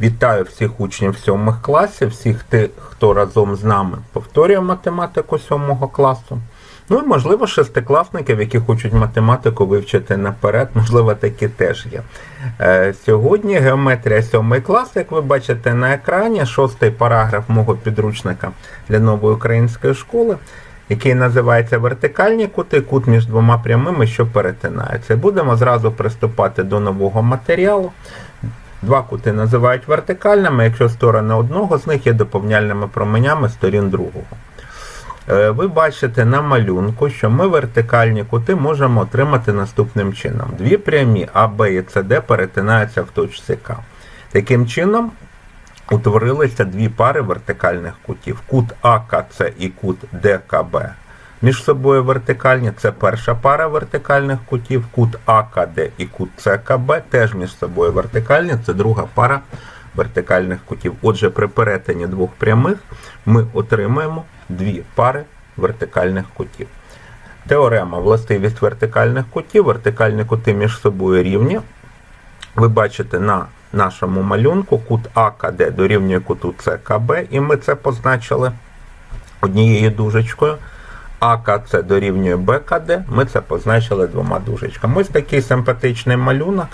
Вітаю всіх учнів сьомих класів, всіх тих, хто разом з нами повторює математику сьомого класу. Ну і можливо шестикласників, які хочуть математику вивчити наперед, можливо, такі теж є. Е, сьогодні геометрія сьомий клас, як ви бачите на екрані, шостий параграф мого підручника для нової української школи, який називається Вертикальні кути, кут між двома прямими, що перетинаються. Будемо зразу приступати до нового матеріалу. Два кути називають вертикальними, якщо сторони одного з них є доповняльними променями сторін другого. Е, Ви бачите на малюнку, що ми вертикальні кути можемо отримати наступним чином. Дві прямі А, Б і С, Д перетинаються в точці К. Таким чином утворилися дві пари вертикальних кутів. Кут АКЦ і кут ДКБ. Між собою вертикальні це перша пара вертикальних кутів, кут АКД і кут ЦКБ теж між собою вертикальні, це друга пара вертикальних кутів. Отже, при перетині двох прямих ми отримаємо дві пари вертикальних кутів. Теорема властивість вертикальних кутів. Вертикальні кути між собою рівні. Ви бачите на нашому малюнку кут АКД дорівнює куту ЦКБ, і ми це позначили однією дужечкою. АКЦ дорівнює БКД, ми це позначили двома дужечками. Ось такий симпатичний малюнок,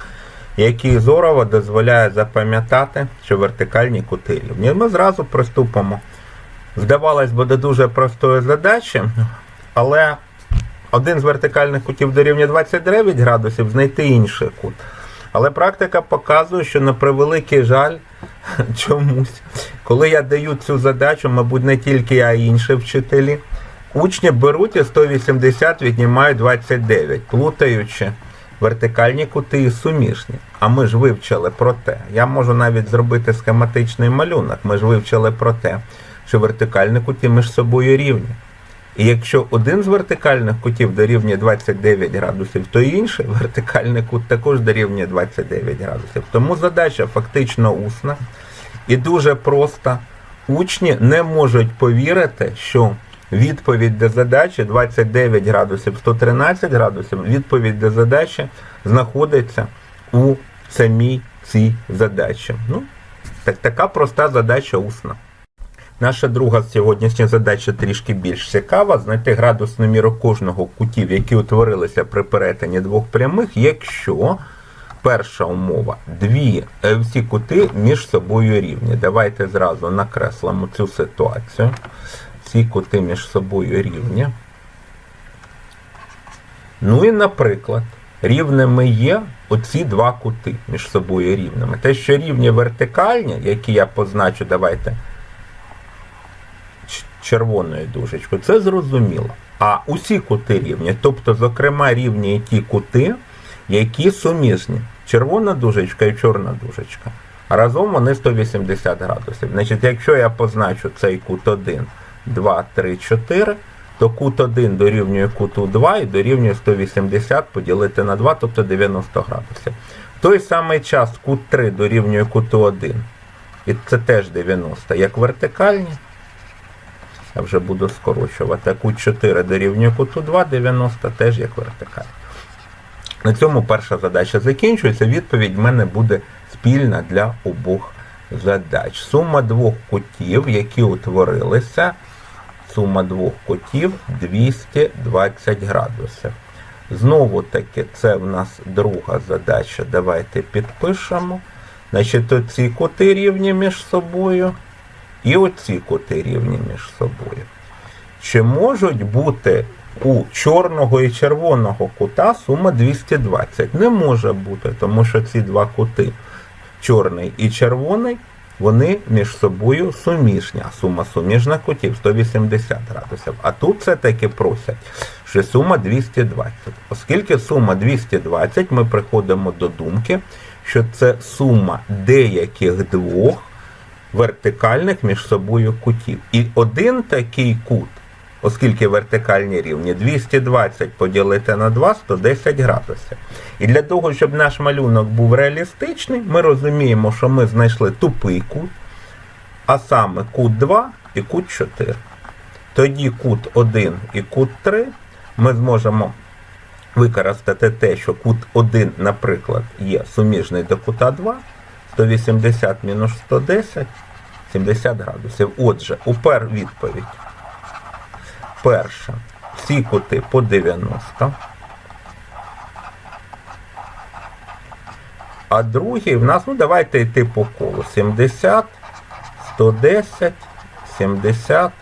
який зорово дозволяє запам'ятати, що вертикальні кути рівні. Ми зразу приступимо. Здавалось би, до дуже простої задачі, але один з вертикальних кутів дорівнює 29 градусів, знайти інший кут. Але практика показує, що на превеликий жаль чомусь, коли я даю цю задачу, мабуть, не тільки я, а й інші вчителі, учні беруть і 180 віднімають 29, плутаючи вертикальні кути і суміжні. А ми ж вивчили про те. Я можу навіть зробити схематичний малюнок. Ми ж вивчили про те, що вертикальні кути між собою рівні. І якщо один з вертикальних кутів дорівнює 29 градусів, то інший вертикальний кут також дорівнює 29 градусів. Тому задача фактично усна і дуже проста. Учні не можуть повірити, що відповідь до задачі 29 градусів 113 градусів, відповідь до задачі знаходиться у самій цій задачі. Ну, так, така проста задача усна. Наша друга сьогоднішня задача трішки більш цікава. Знайти градусну міру кожного кутів, які утворилися при перетині двох прямих, якщо перша умова дві е, всі кути між собою рівні. Давайте зразу накреслимо цю ситуацію. Всі кути між собою рівні. Ну і, наприклад, рівними є оці два кути між собою рівними. Те, що рівні вертикальні, які я позначу, давайте червоною дужечкою, це зрозуміло. А усі кути рівні, тобто, зокрема, рівні і ті кути, які суміжні. Червона дужечка і чорна дужечка. Разом вони 180 градусів. Значить, якщо я позначу цей кут 1, 2, 3, 4, то кут 1 дорівнює куту 2 і дорівнює 180 поділити на 2, тобто 90 градусів. В той самий час кут 3 дорівнює куту 1. І це теж 90. Як вертикальні, я вже буду скорочувати. Кут 4 дорівнює куту 2, 90 теж як вертикальні. На цьому перша задача закінчується. Відповідь в мене буде спільна для обох задач. Сума двох кутів, які утворилися, сума двох кутів 220 градусів. Знову таки, це в нас друга задача. Давайте підпишемо. Значить, оці кути рівні між собою і оці кути рівні між собою. Чи можуть бути у чорного і червоного кута сума 220? Не може бути, тому що ці два кути, чорний і червоний, вони між собою суміжні. Сума суміжних кутів 180 градусів. А тут все-таки просять, що сума 220. Оскільки сума 220, ми приходимо до думки, що це сума деяких двох вертикальних між собою кутів. І один такий кут, оскільки вертикальні рівні, 220 поділити на 2 110 градусів. І для того, щоб наш малюнок був реалістичний, ми розуміємо, що ми знайшли тупий кут, а саме кут 2 і кут 4. Тоді кут 1 і кут 3 ми зможемо використати те, що кут 1, наприклад, є суміжний до кута 2, 180 мінус 110 70 градусів. Отже, упер відповідь. Перша. Всі кути по 90. А другий в нас, ну давайте йти по колу. 70, 110, 70,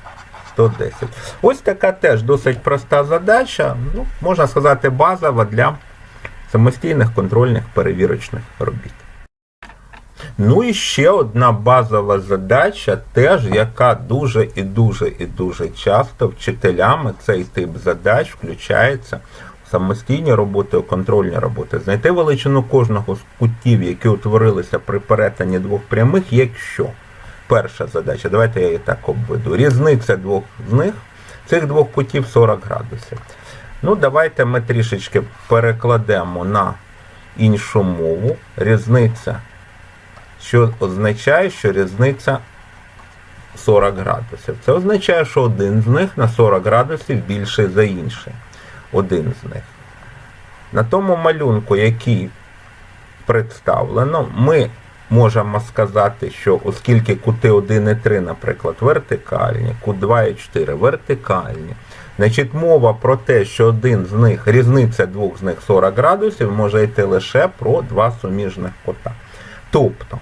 110. Ось така теж досить проста задача, ну, можна сказати, базова для самостійних контрольних перевірочних робіт. Ну і ще одна базова задача, теж яка дуже і дуже і дуже часто вчителями цей тип задач включається в самостійні роботи, у контрольні роботи. Знайти величину кожного з кутів, які утворилися при перетині двох прямих, якщо перша задача, давайте я її так обведу. Різниця двох з них, цих двох кутів 40 градусів. Ну, давайте ми трішечки перекладемо на іншу мову. Різниця що означає, що різниця 40 градусів. Це означає, що один з них на 40 градусів більший за інший. Один з них. На тому малюнку, який представлено, ми можемо сказати, що оскільки кути 1 і 3, наприклад, вертикальні, кут 2 і 4 вертикальні, значить мова про те, що один з них, різниця двох з них 40 градусів, може йти лише про два суміжних кута. Тобто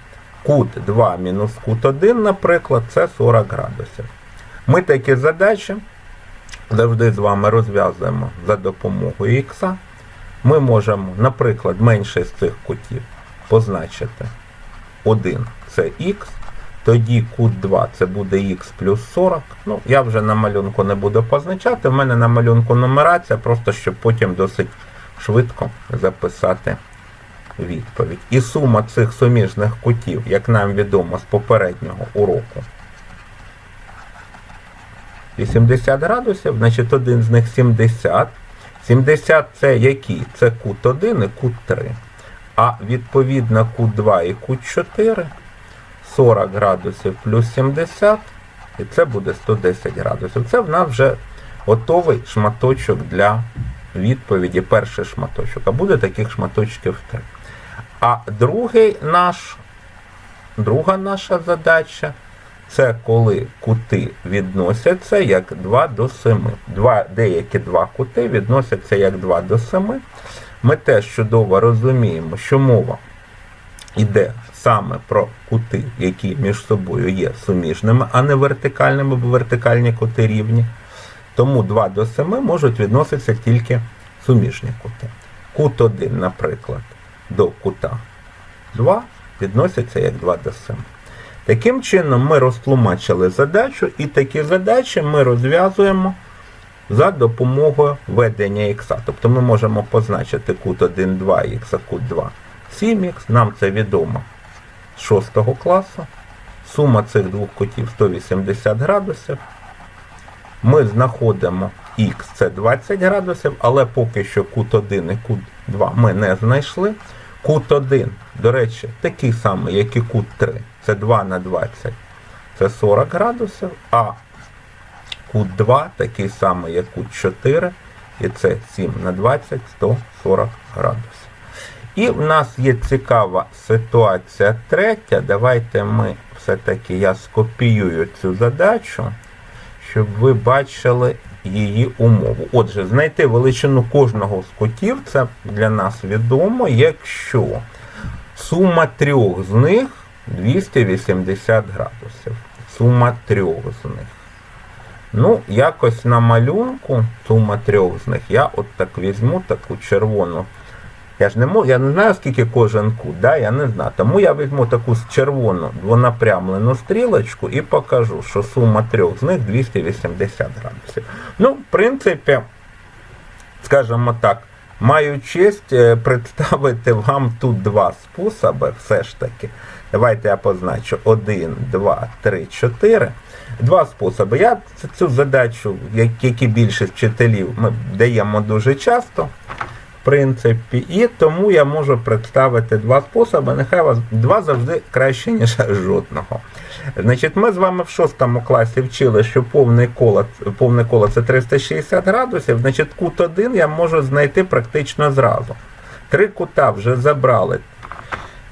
кут 2 мінус кут 1, наприклад, це 40 градусів. Ми такі задачі завжди з вами розв'язуємо за допомогою х. Ми можемо, наприклад, менше з цих кутів позначити 1 це х, тоді кут 2 це буде х плюс 40. Ну, я вже на малюнку не буду позначати. У мене на малюнку нумерація, просто щоб потім досить швидко записати відповідь. І сума цих суміжних кутів, як нам відомо з попереднього уроку, 80 градусів, значить один з них 70. 70 це який? Це кут 1 і кут 3. А відповідно кут 2 і кут 4 40 градусів плюс 70, і це буде 110 градусів. Це в нас вже готовий шматочок для відповіді, перший шматочок. А буде таких шматочків 3. А другий наш, друга наша задача це коли кути відносяться як 2 до 7. Два, Деякі два кути відносяться як 2 до 7. Ми теж чудово розуміємо, що мова йде саме про кути, які між собою є суміжними, а не вертикальними, бо вертикальні кути рівні. Тому 2 до 7 можуть відноситися тільки суміжні кути. Кут 1, наприклад, до кута 2 відносяться як 2 до 7. Таким чином, ми розтлумачили задачу, і такі задачі ми розв'язуємо за допомогою ведення х. Тобто ми можемо позначити кут 1, 2х, а кут 2, 7х. Нам це відомо з 6 класу. Сума цих двох кутів 180 градусів. Ми знаходимо х це 20 градусів, але поки що кут 1 і кут 2 ми не знайшли. Кут 1, до речі, такий самий, як і кут 3. Це 2 на 20. Це 40 градусів, а кут 2 такий самий, як кут 4. І це 7 на 20, 140 градусів. І в нас є цікава ситуація третя. Давайте ми все-таки я скопіюю цю задачу, щоб ви бачили її умову. Отже, знайти величину кожного з котів, це для нас відомо, якщо сума трьох з них 280 градусів. Сума трьох з них. Ну, якось на малюнку сума трьох з них. Я от так візьму таку червону. Я ж не можу, я не знаю, скільки кожен кут, да? я не знаю. Тому я візьму таку червону двонапрямлену стрілочку і покажу, що сума трьох з них 280 градусів. Ну, в принципі, скажімо так, маю честь е, представити вам тут два способи, все ж таки. Давайте я позначу 1, 2, 3, 4. Два способи. Я цю задачу, як і більшість вчителів, ми даємо дуже часто принципі, і тому я можу представити два способи. Нехай вас два завжди краще, ніж жодного. Значить, Ми з вами в шостому класі вчили, що повне коло повне коло це 360 градусів. Значить, кут 1 я можу знайти практично зразу. Три кута вже забрали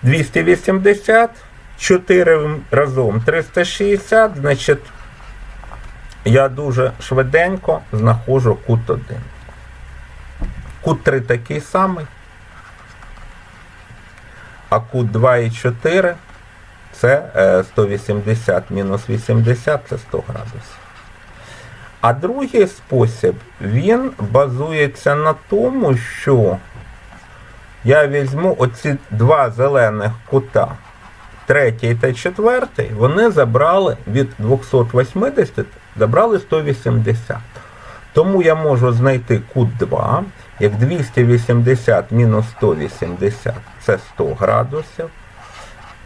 280, 4 разом 360, значить, я дуже швиденько знаходжу кут 1. Кут 3 такий самий. А кут 2 і 4 це е, 180 мінус 80 це 100 градусів. А другий спосіб, він базується на тому, що я візьму оці два зелених кута, третій та четвертий, вони забрали від 280, забрали 180. Тому я можу знайти кут 2, як 280 мінус 180 це 100 градусів.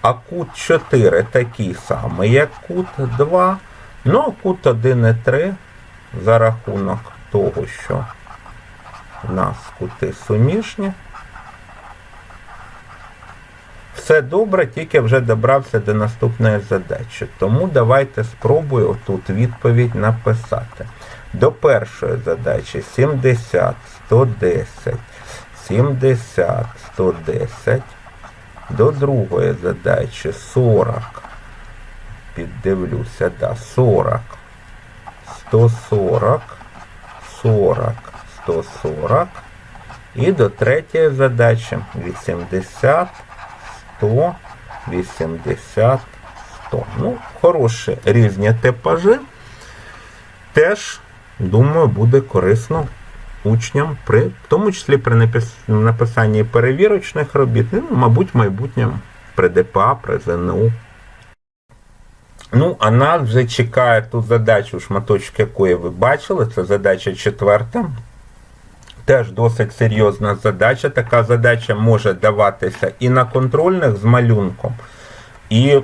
А кут 4 такий самий, як кут 2. Ну, а кут 1 і 3 за рахунок того, що в нас кути суміжні. Все добре, тільки вже добрався до наступної задачі. Тому давайте спробую тут відповідь написати. До першої задачі 70, 110, 70, 110. До другої задачі 40. Піддивлюся, да, 40, 140, 40, 140. І до третьої задачі 80, 100, 80, 100. Ну, хороші різні типажі. Теж, думаю, буде корисно учням, при, в тому числі при написанні перевірочних робіт, ну, мабуть, в майбутньому при ДПА, при ЗНУ. Ну, а нас вже чекає ту задачу, шматочок якої ви бачили, це задача четверта. Теж досить серйозна задача. Така задача може даватися і на контрольних з малюнком, і в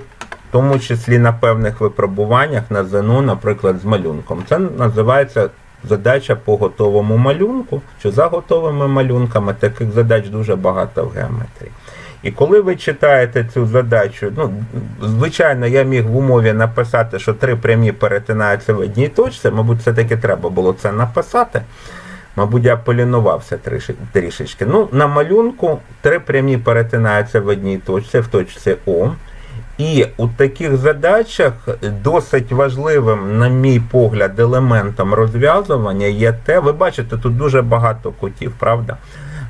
тому числі на певних випробуваннях на ЗНО, наприклад, з малюнком. Це називається задача по готовому малюнку чи за готовими малюнками. Таких задач дуже багато в геометрії. І коли ви читаєте цю задачу, ну, звичайно, я міг в умові написати, що три прямі перетинаються в одній точці, мабуть, все-таки треба було це написати. Мабуть, я полінувався трішечки. Ну, на малюнку три прямі перетинаються в одній точці, в точці О. І у таких задачах досить важливим, на мій погляд, елементом розв'язування є те, ви бачите, тут дуже багато кутів, правда?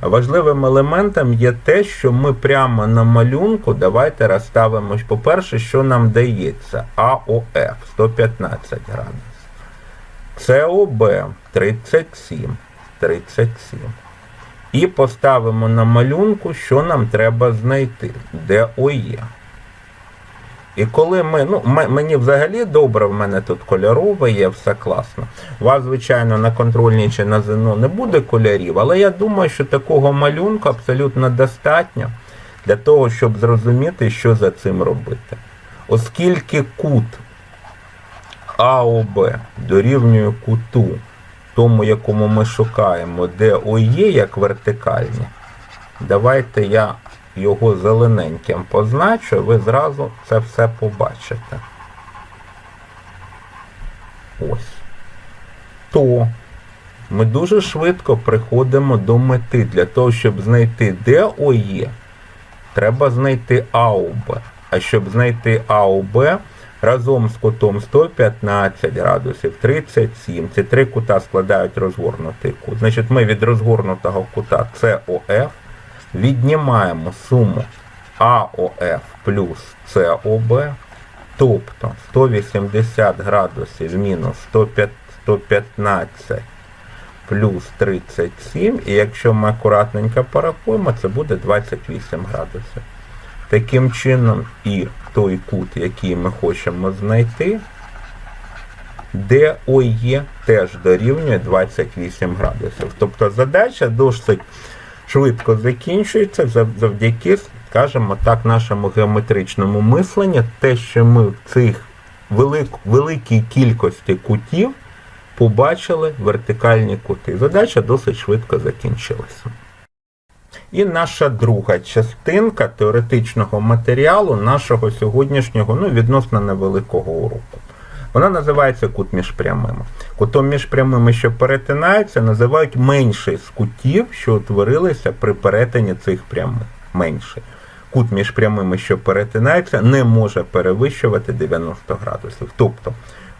Важливим елементом є те, що ми прямо на малюнку, давайте розставимо, по-перше, що нам дається. АОФ 115 градусів. СОБ 37. 37. І поставимо на малюнку, що нам треба знайти, де ОЄ. І коли ми, ну, мені взагалі добре, в мене тут кольорове є, все класно. У вас, звичайно, на контрольній чи на ЗНО не буде кольорів, але я думаю, що такого малюнку абсолютно достатньо для того, щоб зрозуміти, що за цим робити. Оскільки кут АОБ дорівнює куту, тому якому ми шукаємо, де ОЄ як вертикальні, давайте я його зелененьким позначу, ви зразу це все побачите. Ось. То ми дуже швидко приходимо до мети. Для того, щоб знайти, де ОЄ, треба знайти АОБ. А щоб знайти АОБ, разом з кутом 115 градусів, 37, ці три кута складають розгорнутий кут. Значить, ми від розгорнутого кута СОФ віднімаємо суму АОФ плюс СОБ, тобто 180 градусів мінус 115 плюс 37, і якщо ми акуратненько порахуємо, це буде 28 градусів. Таким чином, і той кут, який ми хочемо знайти, ОЄ теж дорівнює 28 градусів. Тобто задача досить швидко закінчується завдяки, скажімо так, нашому геометричному мисленню, те, що ми в цих велик, великій кількості кутів побачили вертикальні кути. Задача досить швидко закінчилася. І наша друга частинка теоретичного матеріалу нашого сьогоднішнього, ну, відносно невеликого уроку. Вона називається кут між прямими. Кутом між прямими, що перетинаються, називають менший з кутів, що утворилися при перетині цих прямих. Менший. кут між прямими, що перетинаються, не може перевищувати 90 градусів. Тобто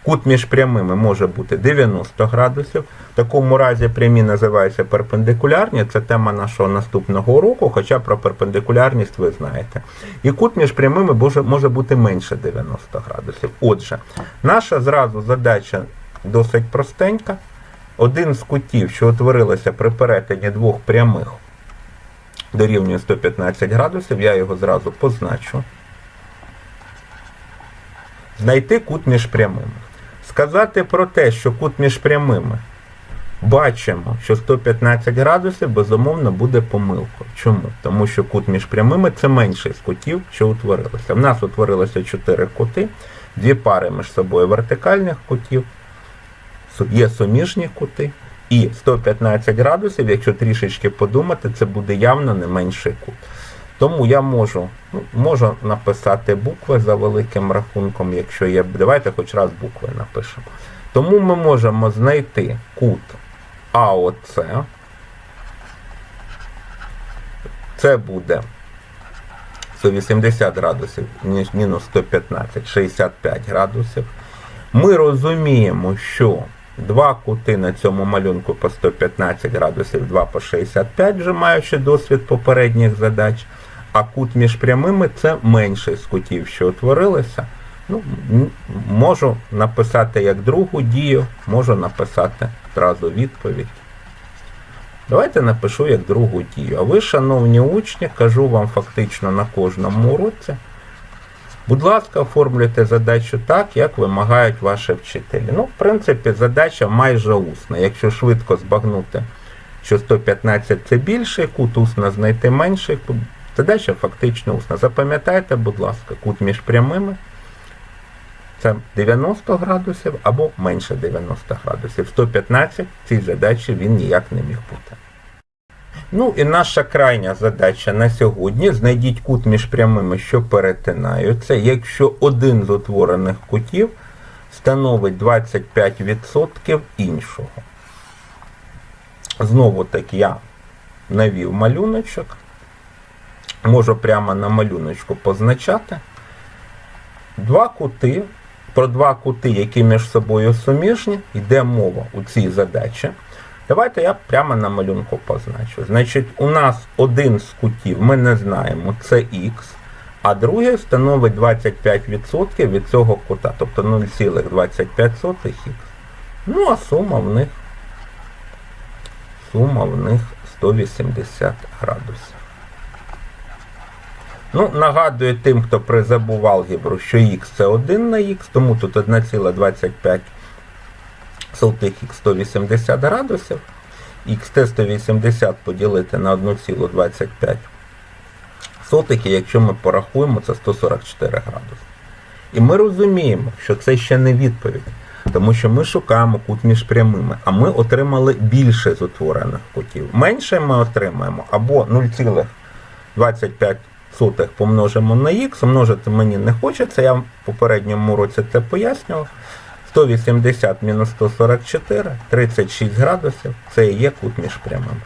кут між прямими може бути 90 градусів. В такому разі прямі називаються перпендикулярні. Це тема нашого наступного уроку, хоча про перпендикулярність ви знаєте. І кут між прямими може, бути менше 90 градусів. Отже, наша зразу задача досить простенька. Один з кутів, що утворилося при перетині двох прямих, дорівнює 115 градусів, я його зразу позначу. Знайти кут між прямими. Сказати про те, що кут між прямими бачимо, що 115 градусів, безумовно, буде помилкою. Чому? Тому що кут між прямими це менший з кутів, що утворилося. В нас утворилося 4 кути, дві пари між собою вертикальних кутів, є суміжні кути. І 115 градусів, якщо трішечки подумати, це буде явно не менший кут. Тому я можу, ну, можу написати букви за великим рахунком, якщо є. Давайте хоч раз букви напишемо. Тому ми можемо знайти кут АОЦ. Це буде 180 градусів, мінус 115, 65 градусів. Ми розуміємо, що два кути на цьому малюнку по 115 градусів, два по 65, вже маючи досвід попередніх задач. А кут між прямими це менший з кутів, що утворилися. Ну, можу написати як другу дію, можу написати одразу відповідь. Давайте напишу як другу дію. А ви, шановні учні, кажу вам фактично на кожному уроці. Будь ласка, оформлюйте задачу так, як вимагають ваші вчителі. Ну, в принципі, задача майже усна. Якщо швидко збагнути, що 115 це більший кут, усно знайти менший кут. Задача фактично усна. Запам'ятайте, будь ласка, кут між прямими це 90 градусів або менше 90 градусів. 115 в цій задачі він ніяк не міг бути. Ну і наша крайня задача на сьогодні. Знайдіть кут між прямими, що перетинаються, якщо один з утворених кутів становить 25% іншого. Знову таки я навів малюночок. Можу прямо на малюночку позначати. Два кути, про два кути, які між собою суміжні, йде мова у цій задачі. Давайте я прямо на малюнку позначу. Значить, у нас один з кутів, ми не знаємо, це х, а другий становить 25% від цього кута, тобто 0,25х. Ну, а сума в них сума в них 180 градусів. Ну, нагадую тим, хто призабув алгебру, що х це 1 на х, тому тут 1,25 сотих х 180 градусів. xt 180 поділити на 1,25 сотих, якщо ми порахуємо, це 144 градуси. І ми розуміємо, що це ще не відповідь, тому що ми шукаємо кут між прямими, а ми отримали більше з утворених кутів. Менше ми отримаємо або 0,25 сотих помножимо на х, множити мені не хочеться, я в попередньому уроці це пояснював. 180 мінус 144, 36 градусів, це і є кут між прямими.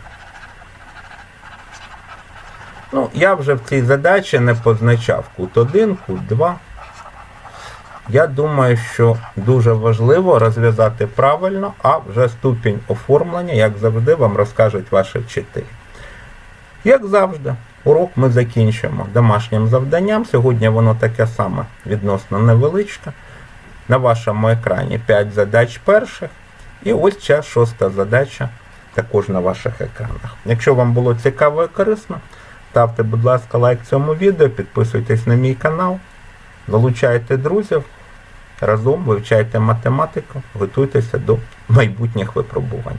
Ну, я вже в цій задачі не позначав кут 1, кут 2. Я думаю, що дуже важливо розв'язати правильно, а вже ступінь оформлення, як завжди, вам розкажуть ваші вчителі. Як завжди, урок ми закінчимо домашнім завданням. Сьогодні воно таке саме відносно невеличке. На вашому екрані 5 задач перших. І ось ця шоста задача також на ваших екранах. Якщо вам було цікаво і корисно, ставте, будь ласка, лайк цьому відео, підписуйтесь на мій канал, долучайте друзів, разом вивчайте математику, готуйтеся до майбутніх випробувань.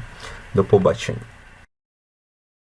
До побачення.